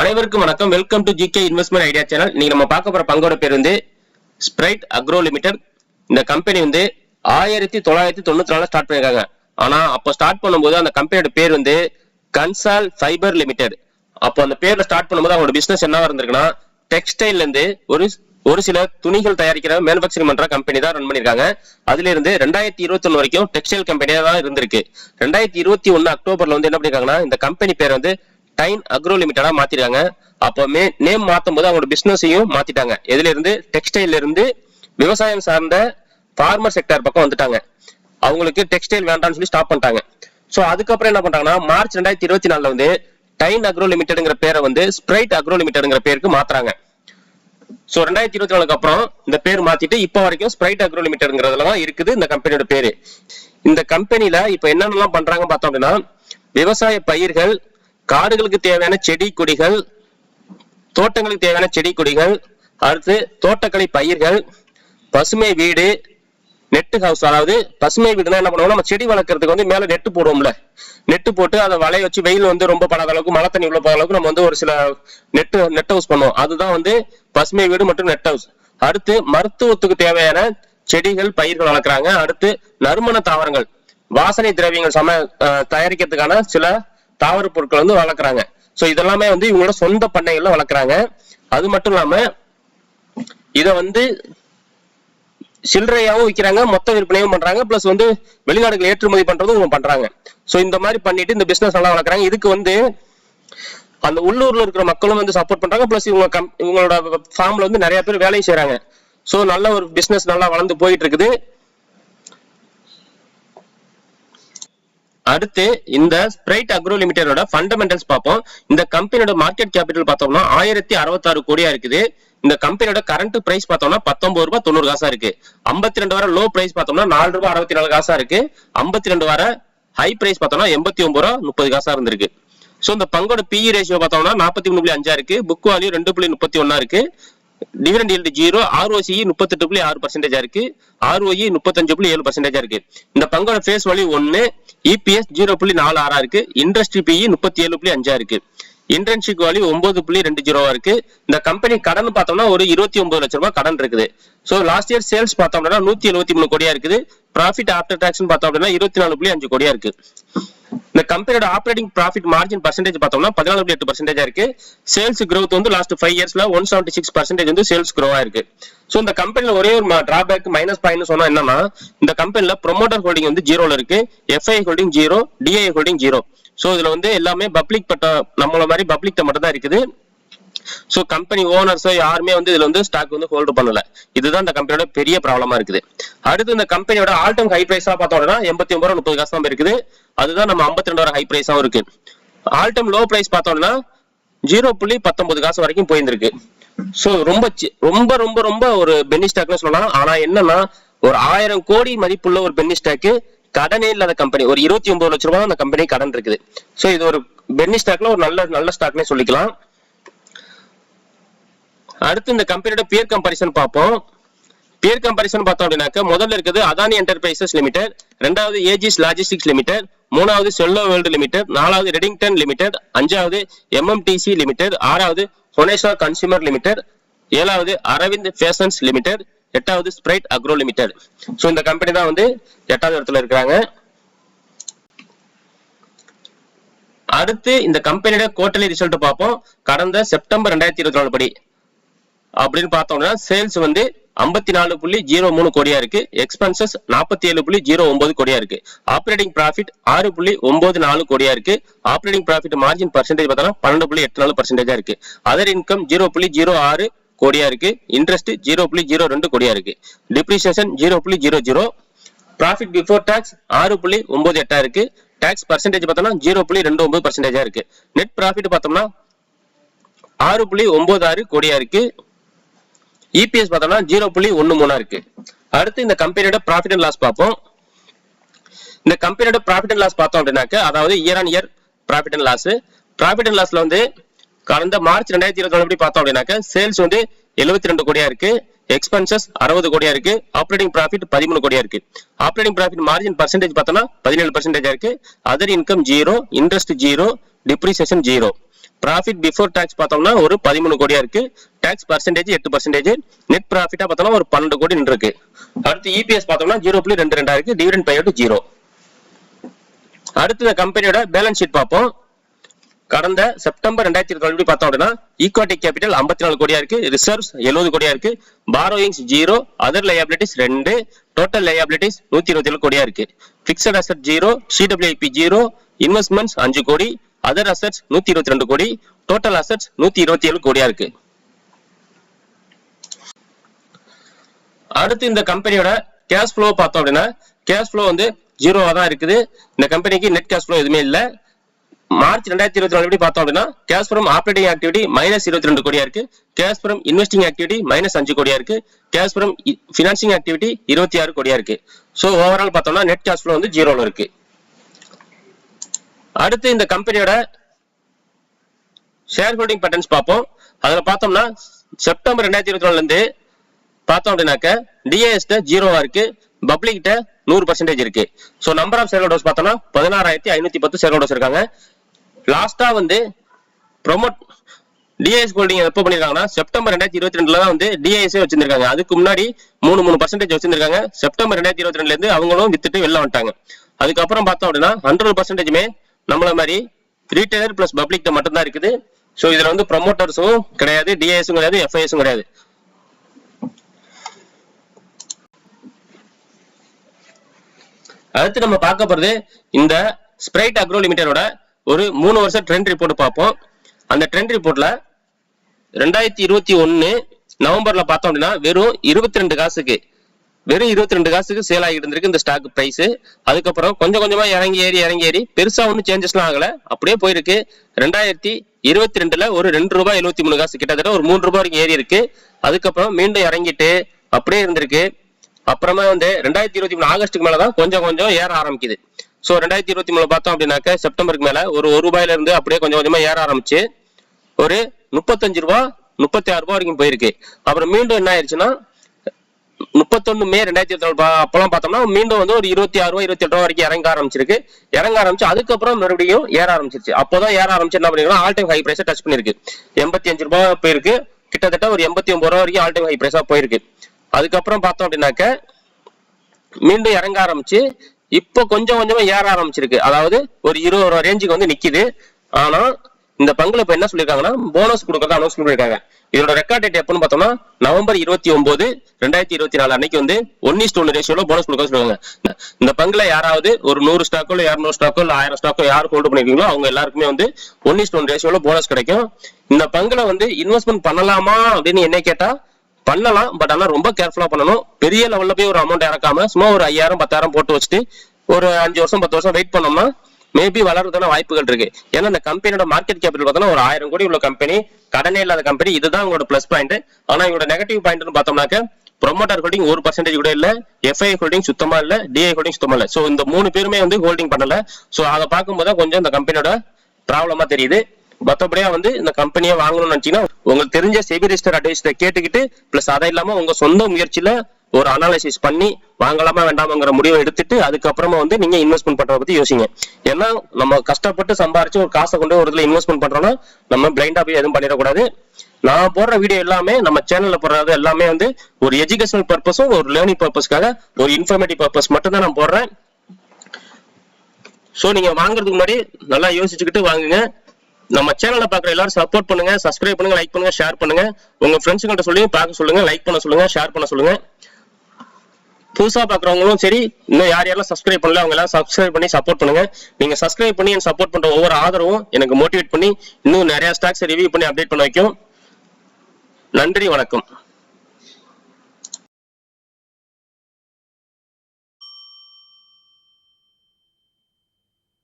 அனைவருக்கும் வணக்கம். Welcome to G K investment idea channel நீங்க நம்ம பார்க்க போற பங்கோட பேர் வந்து ஸ்ப்ரைட் அக்ரோ லிமிடெட் இந்த கம்பெனி வந்து ஆயிரத்தி தொள்ளாயிரத்தி தொண்ணூத்தி நாலு ஸ்டார்ட் பண்ணிருக்காங்க. ஆனா அப்போ ஸ்டார்ட் பண்ணும்போது அந்த கம்பெனியோட பேர் வந்து கன்சால் ஃபைபர் லிமிடெட் அப்போ அந்த பேர்ல ஸ்டார்ட் பண்ணும்போது அவங்களோட பிசினஸ் என்னவா இருந்திருக்குன்னா டெக்ஸ்டைல்ல இருந்து ஒரு ஒரு சில துணிகள் தயாரிக்கிற மேனுபேக்சரிங் பண்ற கம்பெனி தான் ரன் பண்ணிருக்காங்க. அதுல இருந்து ரெண்டாயிரத்தி இருபத்தி ஒன்னு வரைக்கும் டெக்ஸ்டைல் கம்பெனியா தான் இருந்திருக்கு. ரெண்டாயிரத்தி இருபத்தி ஒன்னு அக்டோபர்ல வந்து என்ன பண்ணிருக்காங்கன்னா இந்த கம்பெனி பேர் வந்து டைன் அக்ரோ லிமிட்டடா மாத்திருக்காங்க அப்போமே நேம் மாத்தும் போது அவங்களோட பிசினஸையும் மாத்திட்டாங்க. எதுல இருந்து டெக்ஸ்டைல்ல இருந்து விவசாயம் சார்ந்த ஃபார்மர் செக்டர் பக்கம் வந்துட்டாங்க. அவங்களுக்கு டெக்ஸ்டைல் வேண்டாம்னு சொல்லி ஸ்டாப் பண்ணிட்டாங்க. சோ அதுக்கப்புறம் என்ன பண்றாங்கன்னா மார்ச் ரெண்டாயிரத்தி இருபத்தி நாலுல வந்து டைன் அக்ரோ லிமிடெட்ங்கிற பேரை வந்து ஸ்பிரைட் அக்ரோ லிமிடெடுங்கிற பேருக்கு மாத்துறாங்க. சோ ரெண்டாயிரத்தி இருபத்தி நாலுக்கு அப்புறம் இந்த பேர் மாத்திட்டு இப்போ வரைக்கும் ஸ்பிரைட் அக்ரோ லிமிடெட்ங்கிறதுல தான் இருக்குது இந்த கம்பெனியோட பேரு. இந்த கம்பெனில இப்போ என்னென்னலாம் பண்றாங்க பார்த்தோம் அப்படின்னா விவசாய பயிர்கள் காடுகளுக்கு தேவையான செடி கொடிகள் தோட்டங்களுக்கு தேவையான செடி கொடிகள் அடுத்து தோட்டக்கலை பயிர்கள் பசுமை வீடு நெட்டு ஹவுஸ் அதாவது பசுமை வீடுனா என்ன பண்ணுவோம் நம்ம செடி வளர்க்கறதுக்கு வந்து மேல நெட்டு போடுவோம்ல. நெட்டு போட்டு அதை வளைய வச்சு வெயில் வந்து ரொம்ப படாத அளவுக்கு மழை தண்ணி உள்ள போகாத அளவுக்கு நம்ம வந்து ஒரு சில நெட்டு நெட் ஹவுஸ் பண்ணுவோம். அதுதான் வந்து பசுமை வீடு மற்றும் நெட் ஹவுஸ் அடுத்து மருத்துவத்துக்கு தேவையான செடிகள் பயிர்கள் வளர்க்குறாங்க. அடுத்து நறுமண தாவரங்கள் வாசனை திரவியங்கள் சம தயாரிக்கிறதுக்கான சில தாவர பொருட்கள் வந்து வளர்க்குறாங்க. ஸோ இதெல்லாமே வந்து இவங்களோட சொந்த பண்ணைகள்ல வளர்க்குறாங்க. அது மட்டும் இல்லாம இத வந்து சில்லறையாவும் விற்கிறாங்க மொத்த விற்பனையும் பண்றாங்க பிளஸ் வந்து வெளிநாடுகள் ஏற்றுமதி பண்றதும் இவங்க பண்றாங்க. ஸோ இந்த மாதிரி பண்ணிட்டு இந்த பிசினஸ் நல்லா வளர்க்குறாங்க. இதுக்கு வந்து அந்த உள்ளூர்ல இருக்கிற மக்களும் வந்து சப்போர்ட் பண்றாங்க. பிளஸ் இவங்க கம் இவங்களோட ஃபார்ம்ல வந்து நிறைய பேர் வேலையும் செய்யறாங்க ஸோ நல்ல ஒரு பிசினஸ் நல்லா வளர்ந்து போயிட்டு இருக்குது. அடுத்து இந்த ஸ்பிரைட் அக்ரோ லிமிடெடோட ஃபண்டமெண்டல்ஸ் பார்ப்போம். இந்த கம்பெனியோட மார்க்கெட் கேபிட்டல் பார்த்தோம்னா ஆயிரத்தி அறுபத்தாறு கோடியா இருக்குது. இந்த கம்பெனியோட கரண்ட் பிரைஸ் பார்த்தோம்னா பத்தொன்பது ரூபாய் தொண்ணூறு காசா இருக்கு. ஐம்பத்தி ரெண்டு வர லோ பிரைஸ் பார்த்தோம்னா நாலு ரூபாய் அறுபத்தி நாலு காசா இருக்கு. ஐம்பத்தி ரெண்டு வர ஹை பிரைஸ் பார்த்தோம்னா எண்பத்தி ஒன்பது ரூபா முப்பது காசா இருந்திருக்கு. ஸோ இந்த பங்கோட பிஇ ரேஷியோ பார்த்தோம்னா நாற்பத்தி மூணு புள்ளி அஞ்சா இருக்கு. புக் வேல்யூ ரெண்டு புள்ளி முப்பத்தி ஒன்னா இருக்கு. டிவிடெண்ட் yield ஜீரோ ஆர்ஓசி முப்பத்தெட்டு புள்ளி ஆறு பர்சன்டேஜா இருக்கு. ஆர்ஓஇ முப்பத்தஞ்சு புள்ளி ஏழு பர்சன்டேஜா இருக்கு. இந்த பங்கோட ஃபேஸ் வழி ஒன்னு இபிஎஸ் ஜீரோ புள்ளி நாலு ஆறா இருக்கு. இண்டஸ்ட்ரி பிஇ முப்பத்தி ஏழு புள்ளி அஞ்சா இருக்கு. இன்டர்ன்ஷிப் வேல்யூ ஒன்பது புள்ளி ரெண்டு ஜீரோவா இருக்கு. இந்த கம்பெனி கடன் பார்த்தோம்னா ஒரு இருபத்தி ஒன்பது லட்சம் ரூபாய் கடன் இருக்குது. சோ லாஸ்ட் இயர் சேல்ஸ் பார்த்தோம்னா அப்படின்னா நூத்தி எழுபத்தி மூணு கோடியா இருக்குது. ப்ராஃபிட் ஆஃப்டர் டாக்ஸ் பார்த்தோம் அப்படின்னா இருபத்தி நாலு புள்ளி அஞ்சு கோடியா இருக்கு. இந்த கம்பெனியோட ஆப்ரேட்டிங் ப்ராஃபிட் மார்ஜின் பர்சன்டேஜ் பார்த்தோம்னா பதினாலு புள்ளி எட்டு பர்சன்டேஜா இருக்கு. சேல்ஸ் க்ரோத் வந்து லாஸ்ட் ஃபைவ் இயர்ஸ்ல ஒன் செவன்டி சிக்ஸ் பர்சன்டேஜ் வந்து சேல்ஸ் க்ரோ ஆயிருக்கு. ஸோ இந்த கம்பெனியில் ஒரே ஒரு டிராபேக் மைனஸ் பாயிண்ட் சொன்னா என்னன்னா இந்த கம்பெனியில் ப்ரொமோட்டர் ஹோல்டிங் வந்து ஜீரோல இருக்கு. F I holding zero D I holding zero so இதுல வந்து எல்லாமே பப்ளிக் பட்ட நம்மள மாதிரி பப்ளிக் மட்டும் தான் இருக்குது. சோ கம்பெனி ஓனர்ஸோ யாருமே வந்து இதுல வந்து ஸ்டாக் வந்து ஹோல்டு பண்ணல. இதுதான் இந்த கம்பெனியோட பெரிய ப்ராப்ளமா இருக்குது. அடுத்து இந்த கம்பெனியோட ஆல் டைம் ஹை பிரைஸா பார்த்தோம்னா எண்பத்தி ஒன்பது ரூபா முப்பது காசு தான் இருக்குது அதுதான் நம்ம ஐம்பத்தி ரெண்டு வரை ஹை பிரைஸாவும் இருக்கு. ஆல் டைம் லோ பிரைஸ் பார்த்தோம்னா ஜீரோ புள்ளி பத்தொன்பது காசு வரைக்கும் போயிருந்திருக்கு. சோ ரொம்ப ரொம்ப ரொம்ப ரொம்ப ஒரு பென்னி ஸ்டாக்னு சொல்லலாம். ஆனா என்னன்னா ஒரு ஆயிரம் கோடி மதிப்புள்ள ஒரு பென்னி ஸ்டாக்கு கடனே இல்லாத கம்பெனி ஒரு இருபத்தி ஒன்பது லட்சம் ரூபாய் அந்த கம்பெனி கடன் இருக்குது. ஸோ இது ஒரு பென்னி ஸ்டாக்ல ஒரு நல்ல நல்ல ஸ்டாக்னே சொல்லிக்கலாம். அடுத்து இந்த கம்பெனியோட பியர் கம்பாரிசன் பார்ப்போம். பியர் கம்பாரிசன் பார்த்தோம் அப்படின்னாக்க முதல்ல இருக்குது அதானி என்டர்பிரைசஸ் லிமிடெட் ரெண்டாவது ஏஜிஸ் லாஜிஸ்டிக்ஸ் லிமிடெட் மூணாவது செல்லோ வேர்ல்டு லிமிடெட் நாலாவது ரெடிங்டன் லிமிடெட் அஞ்சாவது எம்எம்டிசி லிமிடெட் ஆறாவது ஹொனேஷா கன்சியூமர் லிமிடெட் ஏழாவது அரவிந்த் ஃபேஷன்ஸ் லிமிடெட் எட்டாவது ஸ்ப்ரைட் அக்ரோ லிமிடெட் ஸோ இந்த கம்பெனி தான் வந்து எட்டாவது இடத்துல இருக்கிறாங்க. அடுத்து இந்த கம்பெனியோட குவார்டர்லி ரிசல்ட் பார்ப்போம். கடந்த செப்டம்பர் ரெண்டாயிரத்தி இருபத்தி நாலு படி. அப்படின்னு பார்த்தோம்னா சேல்ஸ் வந்து ஐம்பத்தி நாலு புள்ளி ஜீரோ மூணு கோடியா இருக்கு. எக்ஸ்பென்சஸ் நாற்பத்தி ஏழு புள்ளி ஜீரோ ஒன்பது கோடியா இருக்கு. ஆப்ரேட்டிங் ப்ராஃபிட் ஆறு புள்ளி ஒன்பது நாலு கோடியா இருக்கு. ஆப்ரேட்டிங் ப்ராஃபிட் மார்ஜின் பர்சன்டேஜ் பார்த்தோம்னா பன்னெண்டு புள்ளி எட்டு நாலு பர்சன்டேஜா இருக்கு. அதர் இன்கம் ஜீரோ புள்ளி ஜீரோ ஆறு கோடியா இருக்கு. இன்ட்ரெஸ்ட் ஜீரோ புள்ளி ஜீரோ ரெண்டு கோடியா இருக்கு. டிப்ரிசியேஷன் ஜீரோ புள்ளி zero zero. Profit before tax ஆறு புள்ளி ஒன்பது எட்டா இருக்கு. டாக்ஸ் பர்சன்டேஜ் பார்த்தோம்னா ஜீரோ புள்ளி ரெண்டு ஒன்பது பர்சன்டேஜா இருக்கு. நெட் ப்ராஃபிட் பார்த்தோம்னா ஆறு புள்ளி ஒன்பது ஆறு கோடியா இருக்கு. இபிஎஸ் பார்த்தோம்னா ஜீரோ புள்ளி ஒன்னு மூணா இருக்கு. அடுத்து இந்த கம்பெனியோட ப்ராஃபிட் அண்ட் லாஸ் பார்ப்போம். இந்த கம்பெனியோட ப்ராஃபிட் அண்ட் லாஸ் பார்த்தோம் அப்படின்னாக்க அதாவது year on year profit and loss profit and லாஸ்ல வந்து கடந்த மார்ச் ரெண்டாயிரத்தி இருபத்தி ஒன்று பார்த்தோம் அப்படின்னாக்க சேல்ஸ் வந்து எழுபத்தி ரெண்டு கோடியா இருக்கு. எக்ஸ்பென்சஸ் அறுபது கோடியா இருக்கு. ஆப்ரேட்டிங் ப்ராஃபிட் பதிமூணு கோடியா இருக்கு. ஆப்ரேட்டிங் ப்ராஃபிட் மார்ஜின் பர்சன்டேஜ் பார்த்தோம்னா பதினேழு பர்சன்டேஜா இருக்கு. Other income zero interest zero depreciation zero profit before tax பார்த்தோம்னா ஒரு பதிமூணு கோடியா இருக்கு. டாக்ஸ் பர்சன்டேஜ் எட்டு பர்சன்டேஜ் நெட் ப்ராஃபிட்டா பார்த்தோம்னா ஒரு பன்னெண்டு கோடி இருக்கு அடுத்து இபிஎஸ் பார்த்தோம்னா ஜீரோ புள்ளி ரெண்டு ரெண்டா இருக்கு. டிவிடெண்ட் பை ஜீரோ அடுத்து கம்பெனியோட பேலன்ஸ் ஷீட் பார்ப்போம். கடந்த செப்டம்பர் ரெண்டாயிரத்தி இருபத்தி பார்த்தோம் அப்படின்னா ஈக்வாட்டி கேபிட்டல் ஐம்பத்தி நாலு கோடியா இருக்கு. ரிசர்வ்ஸ் எழுபது கோடியா இருக்கு. பாரோயிங்ஸ் ஜீரோ அதர் லயபிலிட்டிஸ் ரெண்டு. டோட்டல் லயபிலிட்டிஸ் நூத்தி இருபத்தி ஏழு கோடியா இருக்கு. Fixed asset zero CWP zero investments அஞ்சு கோடி. அதர் அசட்ஸ் நூத்தி இருபத்தி ரெண்டு கோடி. டோட்டல் அசட்ஸ் நூத்தி இருபத்தி ஏழு கோடியா இருக்கு. அடுத்து இந்த கம்பெனியோட கேஷ் ஃப்ளோ பார்த்தோம் அப்படின்னா கேஷ் ஃப்ளோ வந்து ஜீரோவா தான் இருக்குது. இந்த கம்பெனிக்கு நெட் கேஷ் ஃப்ளோ எதுவுமே இல்ல. மார்ச் ரெண்டாயிரத்தி இருபத்தி நாலு பார்த்தோம் அப்படின்னா cash from operating activity minus இருபத்தி ரெண்டு கோடியா இருக்கு. Cash from investing activity minus அஞ்சு கோடியா இருக்கு. கேஷ் ஃப்ரம் ஃபினான்சிங் ஆக்டிவிட்டி இருபத்தி ஆறு கோடியா இருக்கு. ஸோ ஓவரால் பார்த்தோம்னா நெட் கேஷ் ஃப்ளோ வந்து ஜீரோல இருக்கு. அடுத்து இந்த கம்பெனியோட ஷேர் ஹோல்டிங் பேட்டர்ன்ஸ் பார்ப்போம். அதுல பார்த்தோம்னா செப்டம்பர் ரெண்டாயிரத்தி இருபத்தி நாலுல இருந்து பார்த்தோம் அப்படின்னாக்க டிஏஎஸ்ட ஜீரோவா இருக்கு. பப்ளிக்கிட்ட நூறு பர்சன்டேஜ் இருக்கு. So number of share holders பார்த்தோம்னா பதினாறாயிரத்தி ஐநூத்தி பத்து ஷேர் ஹோல்டர்ஸ் இருக்காங்க லாஸ்டா வந்து ப்ரொமோட் டிஐஎஸ் ஹோல்டிங் எப்போ பண்ணிருக்காங்கன்னா செப்டம்பர் ரெண்டாயிரத்தி இருபத்தி ரெண்டுல தான் வந்து டிஐஎஸ் வச்சிருக்காங்க அதுக்கு முன்னாடி மூணு மூணு பர்சன்டேஜ் வச்சிருக்காங்க செப்டம்பர் ரெண்டாயிரத்தி இருபத்தி ரெண்டுல இருந்து அவங்களும் வித்துட்டு வெளில வந்துட்டாங்க. அதுக்கப்புறம் பார்த்தோம் அப்படின்னா ஹண்ட்ரட் பர்சன்டேஜுமே நம்மள மாதிரி ரீட்டைலர் பிளஸ் பப்ளிக் மட்டும் தான் இருக்குது. ஸோ இதுல வந்து ப்ரமோட்டர்ஸும் கிடையாது டிஐஎஸும் கிடையாது எஃப்ஐஎஸும் கிடையாது. அடுத்து நம்ம பார்க்க போறது இந்த ஸ்பிரைட் அக்ரோ லிமிடெடோட ஒரு மூணு வருஷம் ட்ரெண்ட் ரிப்போர்ட் பார்ப்போம். அந்த ட்ரெண்ட் ரிப்போர்ட்ல ரெண்டாயிரத்தி இருபத்தி ஒன்னு நவம்பர்ல பார்த்தோம் அப்படின்னா வெறும் இருபத்தி ரெண்டு காசுக்கு வெறும் இருபத்தி ரெண்டு காசுக்கு சேல் ஆகிட்டு இருந்திருக்கு இந்த ஸ்டாக் பிரைஸ் அதுக்கப்புறம் கொஞ்சம் கொஞ்சமா இறங்கி ஏறி இறங்கி ஏறி பெருசா ஒன்றும் சேஞ்சஸ்லாம் ஆகல. அப்படியே போயிருக்கு. ரெண்டாயிரத்தி இருபத்தி ரெண்டுல ஒரு ரெண்டு ரூபாய் எழுபத்தி மூணு காசு கிட்டத்தட்ட ஒரு மூணு ரூபாய் வரைக்கும் ஏறி இருக்கு. அதுக்கப்புறம் மீண்டும் இறங்கிட்டு அப்படியே இருந்திருக்கு. அப்புறமா வந்து ரெண்டாயிரத்தி இருபத்தி மூணு ஆகஸ்ட்டுக்கு மேலதான் கொஞ்சம் கொஞ்சம் ஏற ஆரம்பிக்குது. சோ ரெண்டாயிரத்தி இருபத்தி மூணு பார்த்தோம் அப்படின்னாக்க செப்டம்பருக்கு மேல ஒரு ஒரு ரூபாயில இருந்து அப்படியே கொஞ்சம் கொஞ்சமா ஏற ஆரம்பிச்சு ஒரு முப்பத்தஞ்சு ரூபா முப்பத்தி ஆறு ரூபாய் வரைக்கும் போயிருக்கு. அப்புறம் மீண்டும் என்ன ஆயிடுச்சுன்னா முப்பத்தொன்னு மே ரெண்டாயிரத்தி இருபத்தி நாலு அப்பெல்லாம் பார்த்தோம்னா மீண்டும் வந்து ஒரு இருபத்தி ஆறு ரூபா இருபத்தி எட்டு ரூபா வரைக்கும் இறங்க ஆரம்பிச்சிருக்கு. இறங்க ஆரம்பிச்சு அதுக்கப்புறம் மறுபடியும் ஏற ஆரம்பிச்சிருச்சு. அப்போதான் ஏற ஆரம்பிச்சு என்ன பண்ணிருக்கோம் all time high price touch பண்ணிருக்கு எண்பத்தி அஞ்சு ரூபா போயிருக்கு. கிட்டத்தட்ட ஒரு எண்பத்தி ஒன்பது ரூபா வரைக்கும் ஆல் டைம் ஹை பிரைஸா போயிருக்கு. அதுக்கப்புறம் பார்த்தோம் அப்படின்னாக்க மீண்டும் இறங்க ஆரம்பிச்சு இப்போ கொஞ்சம் கொஞ்சமா ஏற ஆரம்பிச்சிருக்கு. அதாவது ஒரு இருபது ரூபா ரேஞ்சுக்கு வந்து நிக்குது. ஆனா இந்த பங்குல இப்ப என்ன சொல்லிருக்காங்கன்னா போனஸ் கொடுக்கறத அனௌன்ஸ் பண்ணிருக்காங்க. இதோட ரெக்கார்ட் டேட் எப்பன்னு பார்த்தோம்னா நவம்பர் இருபத்தி ஒன்பது ரெண்டாயிரத்தி இருபத்தி நாலு அன்னைக்கு வந்து ஒன் ஒன்னு ரேஷியோல போனஸ் கொடுக்க சொல்லுவாங்க. இந்த பங்குல யாராவது ஒரு நூறு ஸ்டாக்கோ இல்ல இரநூறு ஸ்டாக்கோ இல்ல ஆயிரம் ஸ்டாக்கோ யார் ஹோல்டு பண்ணிருக்கீங்களோ அவங்க எல்லாருக்குமே வந்து ஒன் ஒன் ரேஷியோல போனஸ் கிடைக்கும். இந்த பங்குல வந்து இன்வெஸ்ட்மெண்ட் பண்ணலாமா அப்படின்னு என்ன கேட்டா பண்ணலாம் பட் ஆனா ரொம்ப கேர்ஃபுல்லா பண்ணணும். பெரிய லெவல்ல போய் ஒரு அமௌண்ட் இறக்காம சும்மா ஒரு ஐயாயிரம் பத்தாயிரம் போட்டு வச்சுட்டு ஒரு அஞ்சு வருஷம் பத்து வருஷம் வெயிட் பண்ணோம்னா மேபி வளர்றதுக்கான வாய்ப்புகள் இருக்கு. ஏன்னா இந்த கம்பெனியோட மார்க்கெட் கேபிட்டல் பார்த்தோம்னா ஒரு ஆயிரம் கோடி உள்ள கம்பெனி கடனே இல்லாத கம்பெனி இதுதான் உங்களோட பிளஸ் பாயிண்ட் ஆனா இவங்களோட நெகட்டிவ் பாயிண்ட்னு பார்த்தோம்னாக்க ப்ரொமோட்டர் ஹோல்டிங் ஒரு பர்சன்டேஜ் கூட இல்ல எஃப்ஐ ஹோல்டிங் சுத்தமா இல்ல டிஐ ஹோல்டிங் சுத்தமா இல்ல. சோ இந்த மூணு பேருமே வந்து ஹோல்டிங் பண்ணல. சோ அதை பார்க்கும்போது கொஞ்சம் இந்த கம்பெனியோட ப்ராப்ளமா தெரியுது. மற்றபடியா வந்து இந்த கம்பெனியை வாங்கணும்னு நினைச்சீங்கன்னா உங்களுக்கு தெரிஞ்ச செபி ரிஜிஸ்டர் அட்வைஸ் கேட்டுக்கிட்டு பிளஸ் அதை இல்லாம உங்க சொந்த முயற்சியில ஒரு அனாலிசிஸ் பண்ணி வாங்கலாமா வேண்டாமாங்கிற முடிவை எடுத்துட்டு அதுக்கப்புறமா வந்து நீங்க இன்வெஸ்ட்மெண்ட் பண்றத பத்தி யோசிங்க. ஏன்னா நம்ம கஷ்டப்பட்டு சம்பாரிச்சு ஒரு காசை கொண்டு ஒரு இதுல இன்வெஸ்ட்மெண்ட் பண்றோம்னா நம்ம பிளைண்டா போய் எதுவும் பண்ணிடக்கூடாது. நான் போடுற வீடியோ எல்லாமே நம்ம சேனல்ல போடுறது எல்லாமே வந்து ஒரு எஜுகேஷனல் பர்பஸும் ஒரு லேர்னிங் பர்பஸ்க்காக ஒரு இன்ஃபர்மேட்டிவ் பர்பஸ் மட்டும் தான் நான் போடுறேன். ஸோ நீங்க வாங்குறதுக்கு முன்னாடி நல்லா யோசிச்சுக்கிட்டு வாங்குங்க. நம்ம சேனலை பார்க்குற எல்லாரும் சப்போர்ட் பண்ணுங்க சப்ஸ்கிரைப் பண்ணுங்க லைக் பண்ணுங்க ஷேர் பண்ணுங்க. உங்க ஃப்ரெண்ட்ஸுங்கள்ட்ட சொல்லி பார்க்க சொல்லுங்க லைக் பண்ண சொல்லுங்க ஷேர் பண்ண சொல்லுங்க. புதுசா பாக்குறவங்களும் சரி இன்னும் யார் யாரெல்லாம் சப்ஸ்கிரைப் பண்ணல அவங்க எல்லாம் சப்ஸ்கிரைப் பண்ணி சப்போர்ட் பண்ணுங்க. நீங்க சப்ஸ்கிரைப் பண்ணி எனக்கு சப்போர்ட் பண்ற ஒவ்வொரு ஆதரவும் எனக்கு மோட்டிவேட் பண்ணி இன்னும் நிறைய ஸ்டாக்ஸ் ரிவ்யூ பண்ணி அப்டேட் பண்ண வைக்கும். நன்றி வணக்கம்.